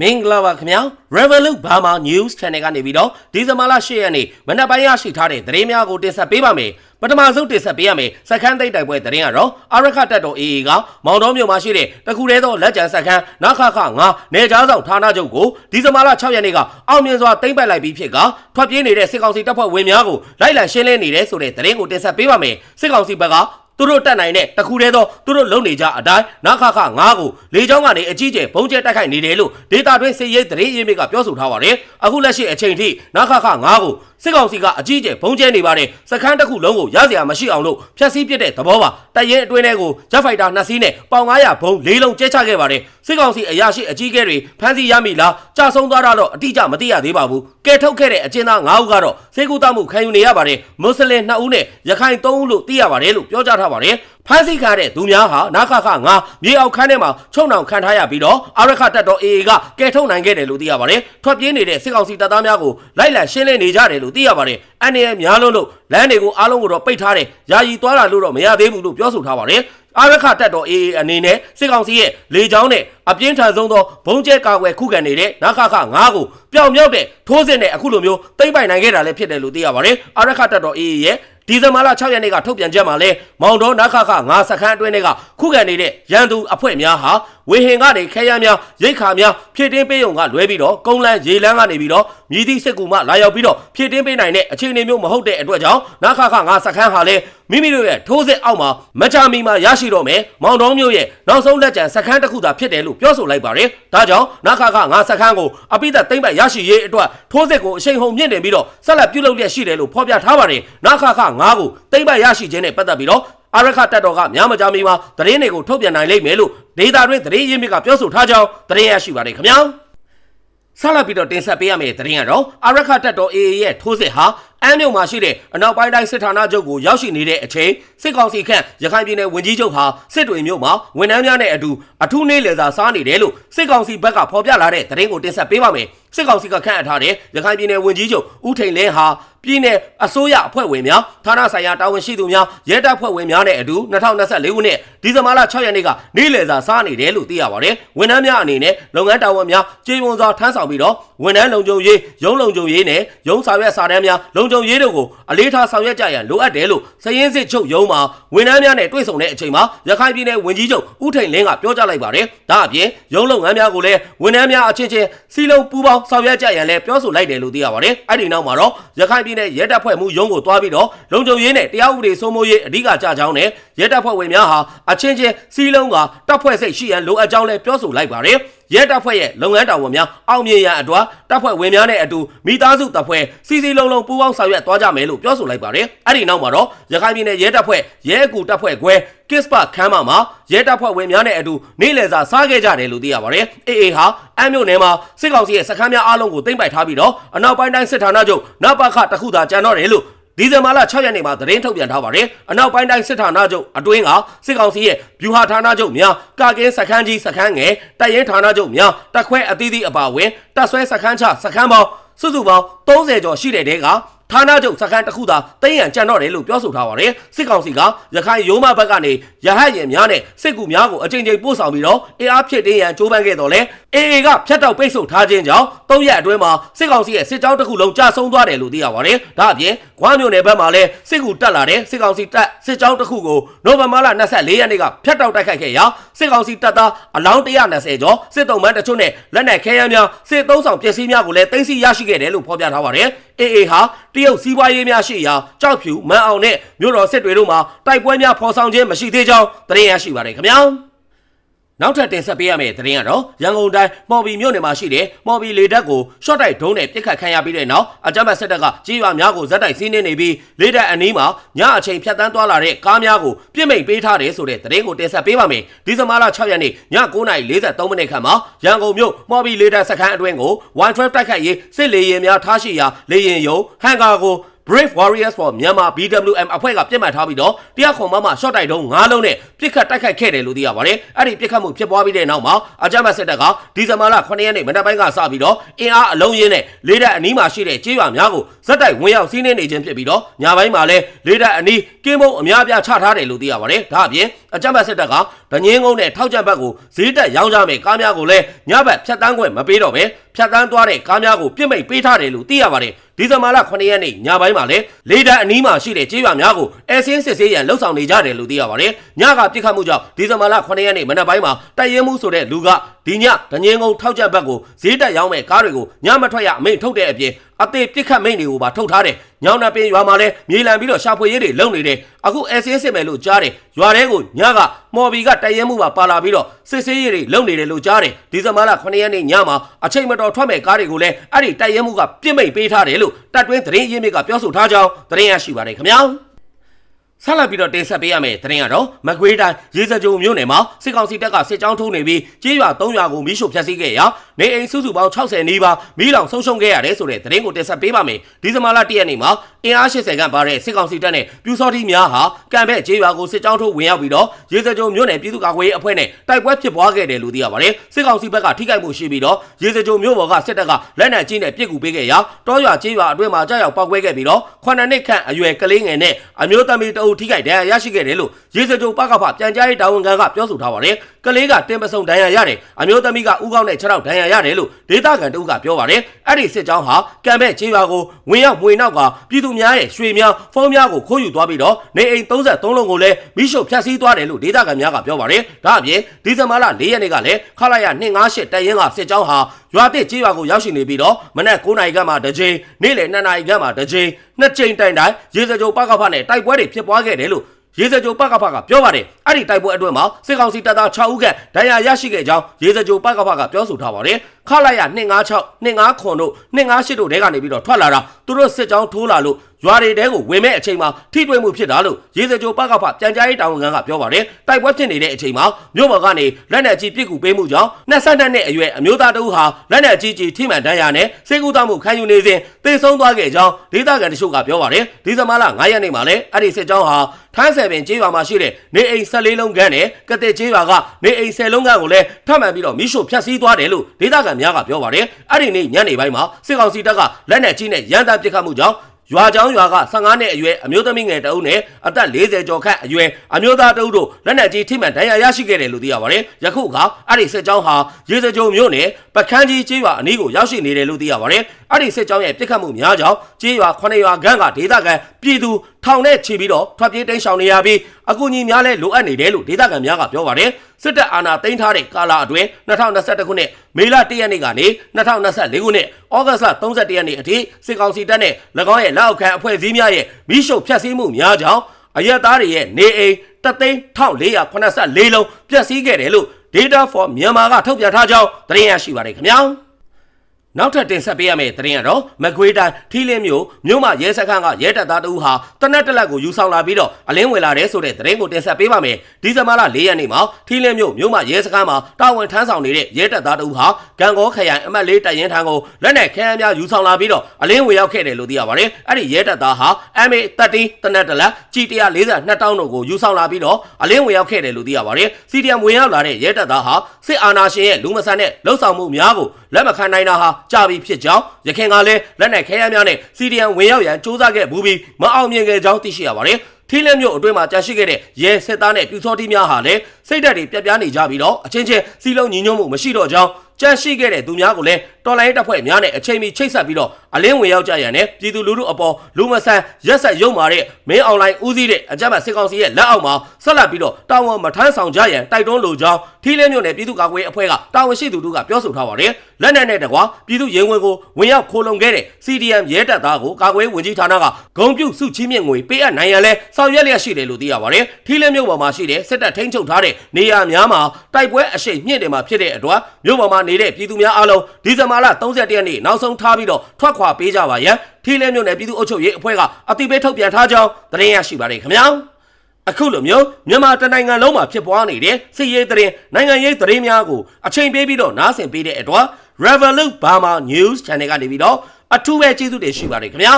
မင်္ဂလာပါခင်ဗျာ Revolut Burma News Channel ကနေပြီးတော့ဒီဇင်ဘာလ10ရက်နေ့မနက်ပိုင်းရရှိထားတဲ့သတင်းများကိုတင်ဆက်ပေးပါမယ်ပထမဆုံးတင်ဆက်ပေးရမယ်စခန်းသိပ်တိုက်ပွဲသတင်းကတော့အရခတက်တော် AA ကမောင်တော်မြို့မှာရှိတဲ့တခုတည်းသောလက်ကျန်စခန်းနခခ9နေကြားဆောင်ဌာနချုပ်ကိုဒီဇင်ဘာလ6ရက်နေ့ကအောင်မြင်စွာသိမ်းပိုက်လိုက်ပြီးဖြစ်ကထွက်ပြေးနေတဲ့စစ်ကောင်စီတပ်ဖွဲ့ဝင်များကိုလိုက်လံရှင်းလင်းနေတယ်ဆိုတဲ့သတင်းကိုတင်ဆက်ပေးပါမယ်စစ်ကောင်စီဘက်က သူတို့တက်နိုင်တဲ့တခုတည်းသောသူတို့လုံနေကြအတိုင်းနခခ9ကိုလေကြောင်းကနေအကြီးကျယ်ဘုံကျဲတိုက်ခိုက်နေတယ်လို့ဒေတာတွင်းစစ်ရေးသတင်းရင်းမြစ်ကပြောဆိုထားပါတယ်အခုလက်ရှိအချိန်ထိနခခ9ကို စစ်ကောင်စီကအကြီးကျယ်ဘုံကျဲနေပါတယ်စခန်းတစ်ခုလုံးကိုရစရာမရှိအောင်လို့ဖျက်ဆီးပစ်တဲ့သဘောပါတိုက်ရဲအတွင်းထဲကိုဂျက်ဖိုက်တာနှစ်စီးနဲ့ပေါင်900ဘုံ၄လုံးကျဲချခဲ့ပါတယ်စစ်ကောင်စီအရာရှိအကြီးအကဲတွေဖမ်းဆီးရမိလားကြာဆုံးသွားတာတော့အတိအကျမသိရသေးပါဘူးကဲထုတ်ခဲ့တဲ့အကျဉ်းသား9ဦးကတော့စေကူတမှုခံယူနေရပါတယ်မွတ်စလင်2ဦးနဲ့ရခိုင်3ဦးလို့သိရပါတယ်လို့ပြောကြားထားပါတယ် ဖမ်းဆီးခံတဲ့သူများဟာနာခခ9မြေအောက်ခန်းထဲမှာချုံနှောင်ခံထားရပြီးတော့အာရခတက်တော် AA ကကဲထုတ်နိုင်ခဲ့တယ်လို့သိရပါတယ်ထွက်ပြေးနေတဲ့စစ်ကောင်စီတပ်သားများကိုလိုက်လံရှင်းလင်းနေကြတယ်လို့သိရပါတယ်အန်ရများလုံးလို့လမ်းတွေကိုအားလုံးကိုတော့ပိတ်ထားတယ်ယာယီသွားတာလို့တော့မရသေးဘူးလို့ပြောဆိုထားပါတယ်အာရခတက်တော် AA အနေနဲ့စစ်ကောင်စီရဲ့လေကြောင်းနဲ့အပြင်းထန်ဆုံးသောဘုံကျဲကာကွယ်ခုခံနေတဲ့နခခ9ကိုပျောင်မြောက်တဲ့ထိုးစစ်နဲ့အခုလိုမျိုးသိမ့်ပိုင်နိုင်ခဲ့တာလည်းဖြစ်တယ်လို့သိရပါတယ်အာရခတက်တော် AA ရဲ့ ဒီဇင်ဘာလ6ရက်နေ့ကထုတ်ပြန်ချက်မှာလဲမောင်တော်နခခ9စခန်းအတွင်းတွေကခုခံနေတဲ့ရန်သူအဖွဲ့များဟာဝေဟင်ကနေခဲရမ်းများရိတ်ခါများဖြည့်တင်းပေးုံကလွဲပြီးတော့ကုန်းလန်းရေလန်းကနေပြီးတော့မြည်သည့်စစ်ကူမှလာရောက်ပြီးတော့ဖြည့်တင်းပေးနိုင်တဲ့အခြေအနေမျိုးမဟုတ်တဲ့အတွက်ကြောင့်နခခ9စခန်းဟာလဲမိမိတို့ရဲ့ထိုးစစ်အောက်မှာမချမီမှာရရှိတော့မယ်မောင်တော်မျိုးရဲ့နောက်ဆုံးလက်ကျန်စခန်းတစ်ခုသာဖြစ်တယ်လို့ပြောဆိုလိုက်ပါတယ်ဒါကြောင့်နခခ9စခန်းကိုအပိသက်သိမ့်ပိုက်ရရှိရေးအတွက်ထိုးစစ်ကိုအရှိန်ဟုန်မြင့်တင်ပြီးတော့ဆက်လက်ပြုလုပ်လျက်ရှိတယ်လို့ဖော်ပြထားပါတယ်နခခ9ကိုသိမ့်ပိုက်ရရှိခြင်းနဲ့ပတ်သက်ပြီးတော့အာရခတက်တော်ကများမကြမီမှာသတင်းတွေကိုထုတ်ပြန်နိုင်လိမ့်မယ်လို့ဒေတာတွင်သတင်းရင်းမြစ်ကပြောဆိုထားကြောင်းသတင်းရရှိပါတယ်ခင်ဗျာဆက်လက်ပြီးတော့တင်ဆက်ပေးရမယ့်သတင်းကတော့အာရခတက်တော် AA ရဲ့ထိုးစစ်ဟာ အမ်းမြို့မှာရှိတဲ့အနောက်ပိုင်းတိုင်းစစ်ဌာနချုပ်ကိုရောက်ရှိနေတဲ့အချိန်စစ်ကောင်စီခန့်ရခိုင်ပြည်နယ်ဝန်ကြီးချုပ်ဟာစစ်တွေမြို့မှာဝန်ထမ်းများနဲ့အတူအထူးနေ့လည်စာစားနေတယ်လို့စစ်ကောင်စီဘက်ကဖော်ပြလာတဲ့သတင်းကိုတင်ဆက်ပေးပါမယ်စစ်ကောင်စီကခန့်အပ်ထားတဲ့ရခိုင်ပြည်နယ်ဝန်ကြီးချုပ်ဦးထိန်လင်းဟာပြည်내အစိုးရအဖွဲ့ဝင်များဌာနဆိုင်ရာတာဝန်ရှိသူများရဲတပ်ဖွဲ့ဝင်များနဲ့အတူ2024ခုနှစ်ဒီဇင်ဘာလ6ရက်နေ့ကနေ့လည်စာစားနေတယ်လို့သိရပါတယ်ဝန်ထမ်းများအနေနဲ့လုပ်ငန်းတာဝန်များကြေးဝန်စွာထမ်းဆောင်ပြီးတော့ ဝန်ထမ်းလုံခြုံရေးရုံးလုံခြုံရေးနဲ့ရုံးဆောင်ရွက်စာတမ်းများလုံခြုံရေးတို့ကိုအလေးထားဆောင်ရွက်ကြရန်လိုအပ်တယ်လို့စရင်စစ်ချုပ်ရုံးမှာဝန်ထမ်းများနဲ့တွေ့ဆုံတဲ့အချိန်မှာရခိုင်ပြည်နယ်ဝန်ကြီးချုပ်ဦးထိန်လင်းကပြောကြားလိုက်ပါတယ်ဒါအပြင်ရုံးလုပ်ငန်းများကိုလည်းဝန်ထမ်းများအချင်းချင်းစီလုံးပူးပေါင်းဆောင်ရွက်ကြရန်လည်းပြောဆိုလိုက်တယ်လို့သိရပါတယ်အဲ့ဒီနောက်မှာတော့ရခိုင်ပြည်နယ်ရဲတပ်ဖွဲ့မှုရုံးကိုတွားပြီးတော့လုံခြုံရေးနဲ့တရားဥပဒေစိုးမိုးရေးအဓိကကြကြောင်းနဲ့ရဲတပ်ဖွဲ့ဝင်များဟာအချင်းချင်းစီလုံးကတပ်ဖွဲ့စိတ်ရှိရန်လိုအပ်ကြောင်းလည်းပြောဆိုလိုက်ပါတယ် ရဲတပ်ဖွဲ့ရဲ့လုပ်ငန်းတာဝန်များအောင်မြင်ရန်အတွက်တပ်ဖွဲ့ဝင်များနဲ့အတူမိသားစုတပ်ဖွဲ့စီစီလုံးလုံးပူးပေါင်းဆောင်ရွက်သွားကြမယ်လို့ပြောဆိုလိုက်ပါတယ်။အဲ့ဒီနောက်မှာတော့ရခိုင်ပြည်နယ်ရဲတပ်ဖွဲ့ရဲအကူတပ်ဖွဲ့ခွဲကစ်ပတ်ခမ်းမမှာရဲတပ်ဖွဲ့ဝင်များနဲ့အတူနေ့လည်စာစားခဲ့ကြတယ်လို့သိရပါတယ်။အေအေဟာအမ်းမြို့နယ်မှာစစ်ကောင်စီရဲ့စခန်းများအားလုံးကိုသိမ်းပိုက်ထားပြီးတော့အနောက်ပိုင်းတိုင်းစစ်ဌာနချုပ်နပခတခုသာကျန်တော့တယ်လို့ ဒီဇင်ဘာလ6ရက်နေ့မှာသတင်းထုတ်ပြန်ထားပါတယ်။အနောက်ပိုင်းတိုင်းစစ်ဌာနချုပ်အတွင်းကစစ်ကောင်စီရဲ့ဗျူဟာဌာနချုပ်များကာကင်းစခန်းကြီးစခန်းငယ်တပ်ရင်းဌာနချုပ်များတပ်ခွဲအသီးသီးအပါအဝင်တပ်ဆွဲစခန်းချစခန်းပေါင်းစုစုပေါင်း30ကျော်ရှိတဲ့တဲက ဌာနချုပ်စခန်းတစ်ခုသာတိမ့်ရန်ကြံတော့တယ်လို့ပြောဆိုထားပါတယ်စစ်ကောင်စီကရခိုင်ရိုးမဘက်ကနေရဟတ်ရင်များနဲ့စစ်ကူများကိုအကြိမ်ကြိမ်ပို့ဆောင်ပြီးတော့အင်အားဖြစ်တင်းရန်ကြိုးပမ်းခဲ့တော့လဲအေအေကဖျက်တောက်ပိတ်ဆို့ထားခြင်းကြောင့်၃ရက်အတွင်းမှာစစ်ကောင်စီရဲ့စစ်ကြောင်းတစ်ခုလုံးကြာဆုံးသွားတယ်လို့သိရပါတယ်ဒါအပြင်ဂွမ်းမြို့နယ်ဘက်မှာလည်းစစ်ကူတက်လာတဲ့စစ်ကောင်စီတပ်စစ်ကြောင်းတစ်ခုကိုနိုဝင်ဘာလ24ရက်နေ့ကဖျက်တောက်တိုက်ခိုက်ခဲ့ရာစစ်ကောင်စီတပ်သားအလောင်း120ကျော်စစ်တုံးမန်းတချို့နဲ့လက်နက်ခဲယမ်းများစစ်သုံးဆောင်ပစ္စည်းများကိုလည်းတင်စီရရှိခဲ့တယ်လို့ဖော်ပြထားပါတယ်အေအေဟာတရုတ်စီးပွားရေးများရှိရာကြောက်ဖြူမန်အောင်နဲ့မြို့တော်စစ်တွေတို့မှာတိုက်ပွဲများဖော်ဆောင်ခြင်းမရှိသေးကြောင်းသတင်းရရှိပါတယ်ခင်ဗျာ နောက်ထပ်တင်ဆက်ပေးရမယ့်သတင်းကတော့ရန်ကုန်တိုင်းမော်ဘီမြို့နယ်မှာရှိတဲ့မော်ဘီလေတပ်ကိုရှော့တိုက်ဒုံးနဲ့ပစ်ခတ်ခံရပြီးတဲ့နောက်အကြမ်းဖက်စစ်တပ်ကကြေးရွာများကိုဇက်တိုက်စီးနင်းနေပြီးလေတပ်အနီးမှာညအချိန်ဖြတ်တန်းသွားလာတဲ့ကားများကိုပြစ်မိတ်ပေးထားတယ်ဆိုတဲ့သတင်းကိုတင်ဆက်ပေးပါမယ်ဒီဇင်ဘာလ6ရက်နေ့ည9:43မိနစ်ခန့်မှာရန်ကုန်မြို့မော်ဘီလေတပ်စခန်းအတွင်းကို112 တိုက်ခိုက်ရေးစစ်လေယာဉ်များထားရှိရာလေယာဉ်ယုံဟန်ကာကို Brave Warriors for Myanmar BWM အဖွဲ့ကပြစ်မှတ်ထားပြီးတော့တရားခွန်မမ short တိုက်တုံး9လုံးနဲ့ပြစ်ခတ်တိုက်ခိုက်ခဲ့တယ်လို့သိရပါတယ်အဲ့ဒီပြစ်ခတ်မှုဖြစ်ပွားပြီးတဲ့နောက်မှာအကြမ်းဖက်စစ်တပ်ကဒီဇင်ဘာလ9ရက်နေ့မနက်ပိုင်းကစပြီးတော့အင်အားအလုံးရင်းနဲ့လေးတပ်အနီးမှာရှိတဲ့ကြေးရွာများကိုဇက်တိုက်ဝင်ရောက်စီးနင်းနေခြင်းဖြစ်ပြီးတော့ညပိုင်းမှာလည်းလေးတပ်အနီးကင်းမုံအများပြားချထားတယ်လို့သိရပါတယ်ဒါအပြင်အကြမ်းဖက်စစ်တပ်ကဒငင်းကုန်းနဲ့ထောက်ကြက်ဘက်ကိုဈေးတက်ရောင်းကြမယ်ကားများကိုလည်းညဘက်ဖြတ်တန်းခွင့်မပေးတော့ပဲဖြတ်တန်းသွားတဲ့ကားများကိုပြစ်မိတ်ပေးထားတယ်လို့သိရပါတယ် ဒီဇင်ဘာလ9ရက်နေ့ညပိုင်းမှာလည်းလေဒန်အနီးမှာရှိတဲ့ကြေးရွာများကိုအဲဆင်းစစ်ဆေးရန်လှုပ်ဆောင်နေကြတယ်လို့သိရပါတယ်ညကပြစ်ခတ်မှုကြောင့်ဒီဇင်ဘာလ9ရက်နေ့မနက်ပိုင်းမှာတိုက်ရဲမှုဆိုတဲ့လူကဒီညဒငင်းကုန်းထောက်ကြက်ဘက်ကိုဈေးတက်ရောင်းမဲ့ကားတွေကိုညမထွက်ရအမိန့်ထုတ်တဲ့အပြင် အသေးပြစ်ခတ်မိန့်တွေကိုပါထုတ်ထားတယ်ညောင်နာပင်ရွာမှာလည်းမြေလံပြီးတော့ရှာဖွေရေးတွေလုပ်နေတယ်အခုအဲဆင်းစစ်မယ်လို့ကြားတယ်ရွာထဲကိုညကမော်ဘီကတိုက်ရဲမှုပါပါလာပြီးတော့စစ်ဆေးရေးတွေလုပ်နေတယ်လို့ကြားတယ်ဒီဇင်ဘာလ9ရက်နေ့ညမှာအချိန်မတော်ထွက်မဲ့ကားတွေကိုလည်းအဲ့ဒီတိုက်ရဲမှုကပြစ်မိတ်ပေးထားတယ်လို့တပ်တွင်းသတင်းရင်းမြစ်ကပြောဆိုထားကြောင်းသတင်းရရှိပါတယ်ခင်ဗျာဆက်လက်ပြီးတော့တင်ဆက်ပေးရမယ့်သတင်းကတော့မကွေးတိုင်းရေစကြုံမြို့နယ်မှာစစ်ကောင်စီတပ်ကစစ်ကြောင်းထိုးနေပြီးကြေးရွာ3ရွာကိုမိရှို့ဖျက်ဆီးခဲ့ရာနေအိမ်စုစုပေါင်း60နီးပါးမိလောင်ဆုံးရှုံးခဲ့ရတယ်ဆိုတဲ့သတင်းကိုတင်ဆက်ပေးပါမယ်ဒီဇင်ဘာလ1ရက်နေ့မှာအင်အား80ခန့်ပါတဲ့စစ်ကောင်စီတပ်နဲ့ပြူစောတိများဟာကံဘက်ကြေးရွာကိုစစ်ကြောင်းထိုးဝင်ရောက်ပြီးတော့ရေစကြုံမြို့နယ်ပြည်သူ့ကာကွယ်ရေးအဖွဲ့နဲ့တိုက်ပွဲဖြစ်ပွားခဲ့တယ်လို့သိရပါတယ်စစ်ကောင်စီဘက်ကထိခိုက်မှုရှိပြီးတော့ရေစကြုံမြို့ပေါ်ကစစ်တပ်ကလက်နက်ကြီးနဲ့ပစ်ကူပေးခဲ့ရာတောရွာကြေးရွာအတွင်းမှာကြောက်ရောက်ပောက်ကွဲခဲ့ပြီးတော့ခုနှစ်နှစ်ခန့်အရွယ်ကလေးငယ်နဲ့အမျိုးသမီးတအုပ်ထိခိုက်ဒဏ်ရာရရှိခဲ့တယ်လို့ ရေစကြုံပကဖပြန်ကြားရေးတာဝန်ခံကပြောဆိုထားပါတယ်ကလေးကတင်ပစုံဒဏ်ရာရတယ်အမျိုးသမီးကဥကောင်းနဲ့ခြေထောက်ဒဏ်ရာရတယ်လို့ဒေသခံတအုပ်ကပြောပါတယ်အဲ့ဒီစစ်ကြောင်းဟာကံဘက်ကြေးရွာကိုဝင်ရောက်မှွေနောက်ကပြည်သူများရဲ့ရွှေများဖုံးများကိုခိုးယူသွားပြီးတော့နေအိမ်33လုံးကိုလည်းမိရှုဖျက်ဆီးသွားတယ်လို့ဒေသခံများကပြောပါတယ်ဒါအပြင်ဒီဇင်ဘာလ4ရက်နေ့ကလည်းခလာရ258တိုင်ရင်ကစစ်ကြောင်းဟာရွာတစ်ကြေးရွာကိုရောက်ရှိနေပြီးတော့မနက်9နာရီခန့်မှာတစ်ကြိမ်နေ့လယ်2နာရီခန့်မှာတစ်ကြိမ်နှစ်ကြိမ်တိုင်တိုင်ရေစကြိုပကဖနဲ့တိုက်ပွဲတွေဖြစ်ပွားခဲ့တယ်လို့ ရေစကြိုပကဖကပြောပါတယ်အဲ့ဒီတိုက်ပွဲအတွင်းမှာစစ်ကောင်စီတပ်သား6ဦးခန့်ဒဏ်ရာရရှိခဲ့ကြောင်းရေစကြိုပကဖကပြောဆိုထားပါတယ်ခလာရ256 258တို့258တို့တဲကနေပြီးတော့ထွက်လာတာသူတို့စစ်ကြောင်းထိုးလာလို့ ရွာတွေတဲကိုဝင်မဲ့အချိန်မှာထိတွေ့မှုဖြစ်တာလို့ရေစကြိုပကဖပြန်ကြားရေးတာဝန်ခံကပြောပါတယ်တိုက်ပွဲဖြစ်နေတဲ့အချိန်မှာမြို့ပေါ်ကနေလက်နက်ကြီးပစ်ကူပေးမှုကြောင့်22နှစ်အရွယ်အမျိုးသားတဦးဟာလက်နက်ကြီးကြီးထိမှန်ဒဏ်ရာနဲ့စေကူသားမှုခံယူနေစဉ်သေဆုံးသွားခဲ့ကြောင်းဒေသခံတချို့ကပြောပါတယ်ဒီဇင်ဘာလ9ရက်နေ့မှာလည်းအဲ့ဒီစစ်ကြောင်းဟာထန်းဆယ်ပင်ကျေးရွာမှာရှိတဲ့နေအိမ်14လုံးခန်းနဲ့ကတဲ့ကျေးရွာကနေအိမ်10လုံးခန်းကိုလည်းထပ်မံပြီးတော့မိရှို့ဖျက်ဆီးသွားတယ်လို့ဒေသခံများကပြောပါတယ်အဲ့ဒီနေ့ညနေပိုင်းမှာစစ်ကောင်စီတပ်ကလက်နက်ကြီးနဲ့ရန်တပ်ပစ်ခတ်မှုကြောင့် ရွာချောင်းရွာက15နှစ်အရွယ်အမျိုးသမီးငယ်တအုပ်နဲ့အသက်40ကျော်ခန့်အရွယ်အမျိုးသားတအုပ်တို့လက်နက်ကြီးထိမှန်ဒဏ်ရာရရှိခဲ့တယ်လို့သိရပါတယ်။ယခုကအဲ့ဒီစစ်ကြောင်းဟာရေစကြုံမြို့နယ်ပကန်းကြီးကျေးရွာအနီးကိုရောက်ရှိနေတယ်လို့သိရပါတယ်။ အဲ့ဒီစစ်ကြောင်းရဲ့ပြစ်ခတ်မှုများကြောင့်ကျေးရွာ9ရွာခန့်ကဒေသခံပြည်သူထောင်နဲ့ချီပြီးတော့ထွက်ပြေးတိမ်းရှောင်နေရပြီးအကူအညီများလည်းလိုအပ်နေတယ်လို့ဒေသခံများကပြောပါတယ်။စစ်တပ်အာဏာသိမ်းထားတဲ့ကာလအတွင်း2021ခုနှစ်မေလ1ရက်နေ့ကနေ2024ခုနှစ်ဩဂတ်လ31ရက်နေ့အထိစစ်ကောင်စီတပ်နဲ့၎င်းရဲ့လက်အောက်ခံအဖွဲ့အစည်းများရဲ့မိရှုဖျက်ဆီးမှုများကြောင့်အရက်သားတွေရဲ့နေအိမ်တသိန်း1484လုံးပျက်စီးခဲ့တယ်လို့ Data for Myanmar ကထုတ်ပြန်ထားကြောင်းသတင်းရရှိပါတယ်ခင်ဗျာ။ နောက်ထပ်တင်ဆက်ပေးရမယ့်သတင်းကတော့မကွေးတိုင်းထီလင်းမြို့မြို့မရဲစခန်းကရဲတပ်သားတဦးဟာတနက်တက်လက်ကိုယူဆောင်လာပြီးတော့အလင်းဝင်လာတဲ့ဆိုတဲ့သတင်းကိုတင်ဆက်ပေးပါမယ်ဒီဇင်ဘာလ၄ရက်နေ့မှာထီလင်းမြို့မြို့မရဲစခန်းမှာတာဝန်ထမ်းဆောင်နေတဲ့ရဲတပ်သားတဦးဟာဂံကောခရိုင်အမှတ်၄တပ်ရင်းထံကိုလက်နက်ခဲယမ်းများယူဆောင်လာပြီးတော့အလင်းဝင်ရောက်ခဲ့တယ်လို့သိရပါတယ်အဲ့ဒီရဲတပ်သားဟာ MA 30တနက်တလက် G142 တောင်းတို့ကိုယူဆောင်လာပြီးတော့အလင်းဝင်ရောက်ခဲ့တယ်လို့သိရပါတယ် CDM ဝင်ရောက်လာတဲ့ရဲတပ်သားဟာစစ်အာဏာရှင်ရဲ့လူမဆန်တဲ့လှုပ်ဆောင်မှုများကိုလက်မခံနိုင်တာဟာ ကြာပြီဖြစ်ကြောင်းရခိုင်ကလည်းလက်နက်ခဲယမ်းများနဲ့စီဒီအမ်ဝင်ရောက်ရန်စ조사ခဲ့မှုပြီးမအောင်မြင်ခဲ့ကြောင်းသိရှိရပါတယ်။ထီးလက်မြို့အတွင်းမှာကြာရှိခဲ့တဲ့ရဲစစ်သားနဲ့ပြူစောတိများဟာလည်းစိတ်ဓာတ်တွေပြက်ပြားနေကြပြီးတော့အချင်းချင်းစီလုံးညီညွတ်မှုမရှိတော့ကြောင်းကြန့်ရှိခဲ့တဲ့သူများကိုလည်းတော်လိုင်းတပ်ဖွဲ့များနဲ့အချိန်မီချိတ်ဆက်ပြီးတော့အလင်းဝင်ရောက်ကြရန်နဲ့ပြည်သူလူထုအပေါ်လူမဆန်ရက်ဆက်ရုံမာတဲ့မင်းအွန်လိုင်းဦးစီးတဲ့အကြမ်းဖက်စစ်ကောင်စီရဲ့လက်အောက်မှာဆက်လက်ပြီးတော့တာဝန်မထမ်းဆောင်ကြရန်တိုက်တွန်းလိုကြောင်းထီးလင်းမြို့နယ်ပြည်သူ့ကာကွယ်ရေးအဖွဲ့ကတာဝန်ရှိသူတို့ကပြောဆိုထားပါတယ်လက်နက်နဲ့တကွာပြည်သူရင်ဝင်ကိုဝင်ရောက်ခိုးလုံခဲ့တဲ့ CDM ရဲတပ်သားကိုကာကွယ်ရေးဝန်ကြီးဌာနကဂုံပြုစုချီးမြှင့်ငွေပေးအပ်နိုင်ရန်လဲဆောင်ရွက်လျက်ရှိတယ်လို့သိရပါတယ်ထီးလင်းမြို့ပေါ်မှာရှိတဲ့စစ်တပ်ထိန်းချုပ်ထားတဲ့နေရာများမှာတိုက်ပွဲအရှိန်မြင့်တယ်မှာဖြစ်တဲ့အတွက်မြို့ပေါ်မှာနေတဲ့ပြည်သူများအားလုံးဒီဇင်ဘာလ31ရက်နေ့နောက်ဆုံးထားပြီးတော့ထွက်ခွာပေးကြပါရန်ထီးလဲမြို့နယ်ပြည်သူ့အုပ်ချုပ်ရေးအဖွဲ့ကအတိပေးထုတ်ပြန်ထားကြောင်းသတင်းရရှိပါတယ်ခင်ဗျာအခုလိုမျိုးမြန်မာတနိုင်ငံလုံးမှာဖြစ်ပွားနေတဲ့စစ်ရေးသတင်းနိုင်ငံရေးသတင်းများကိုအချိန်ပေးပြီးတော့နားဆင်ပေးတဲ့အတွက် Revolut Burma News Channel ကနေပြီးတော့အထူးပဲကျေးဇူးတင်ရှိပါတယ်ခင်ဗျာ